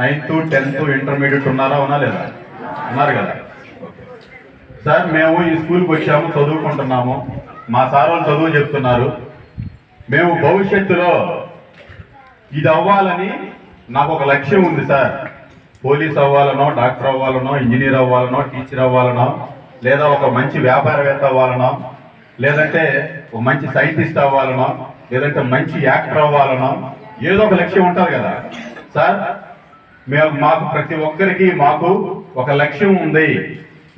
ninth tenth intermediate ఉన్నారా ఉన్నా లేదా ఉన్నారు కదా. సార్ మేము ఈ స్కూల్కి వచ్చాము చదువుకుంటున్నాము. మా సార్ వాళ్ళు చదువు చెప్తున్నారు. మేము భవిష్యత్తులో ఇది అవ్వాలని నాకు ఒక లక్ష్యం ఉంది సార్. పోలీస్ అవ్వాలనో డాక్టర్ అవ్వాలనో ఇంజనీర్ అవ్వాలనో టీచర్ అవ్వాలనో లేదా ఒక మంచి వ్యాపారవేత్త అవ్వాలనో లేదంటే ఒక మంచి సైంటిస్ట్ అవ్వాలనో లేదంటే మంచి యాక్టర్ అవ్వాలనో ఏదో ఒక లక్ష్యం ఉంటుంది కదా. సార్ మేము మాకు ప్రతి ఒక్కరికి మాకు ఒక లక్ష్యం ఉంది.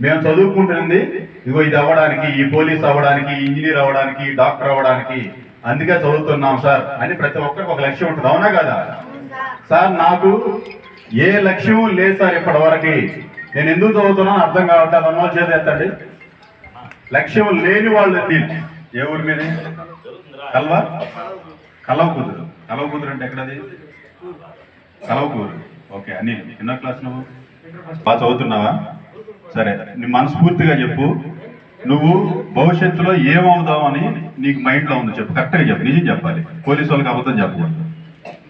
మేము చదువుకుంటుంది. ఇగో ఇది అవ్వడానికి ఈ పోలీస్ అవ్వడానికి ఇంజనీర్ అవ్వడానికి డాక్టర్ అవ్వడానికి అందుకే చదువుతున్నాం సార్ అని ప్రతి ఒక్కరికి ఒక లక్ష్యం ఉంటుంది. అవునా కదా? సార్ నాకు ఏ లక్ష్యం లేదు సార్ ఇప్పటివరకు. నేను ఎందుకు చదువుతున్నాను అర్థం కావట్లేదు అన్న చేత లక్ష్యం లేని వాళ్ళు ఎత్తి ఏ ఊరి మీద? కల్వా? కలవ కూతురు కలవ కూతురు అంటే ఎక్కడది? కలవకూరు. ఓకే అని ఎన్నో క్లాస్ నువ్వు? బాగా చదువుతున్నావా? సరే నీ మనస్ఫూర్తిగా చెప్పు. నువ్వు భవిష్యత్తులో ఏమవుదావు అని నీకు మైండ్లో ఉంది చెప్పు. కరెక్ట్గా చెప్పు నిజం చెప్పాలి. పోలీసు వాళ్ళకి అబద్ధం చెప్పకూడదు.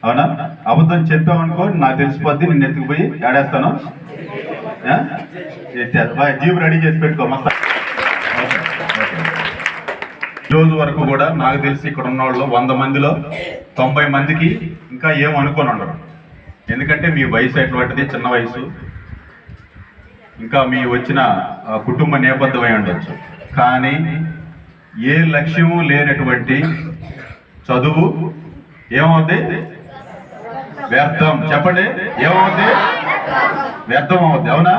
అవునా? అబద్ధం చెప్పావనుకో నాకు తెలిసిపోద్ది నిన్ను ఎత్తుకుపోయి ఆడేస్తాను. ఆ? జీప్ రెడీ చేసి పెట్టుకో మస్తా. రోజు వరకు కూడా నాకు తెలిసి ఇక్కడ ఉన్న వాళ్ళు వంద మందిలో తొంభై మందికి ఇంకా ఏం ఉండరు. ఎందుకంటే మీ వయసు ఎటువంటిది? చిన్న వయసు. ఇంకా మీ వచ్చిన ఆ, కుటుంబ నేపథ్యమై ఉండొచ్చు. కానీ ఏ లక్ష్యము లేనటువంటి చదువు ఏమవుద్ది? వ్యర్థం. చెప్పండి. ఏమవుద్ది? వ్యర్థం అవుద్ది అవునా?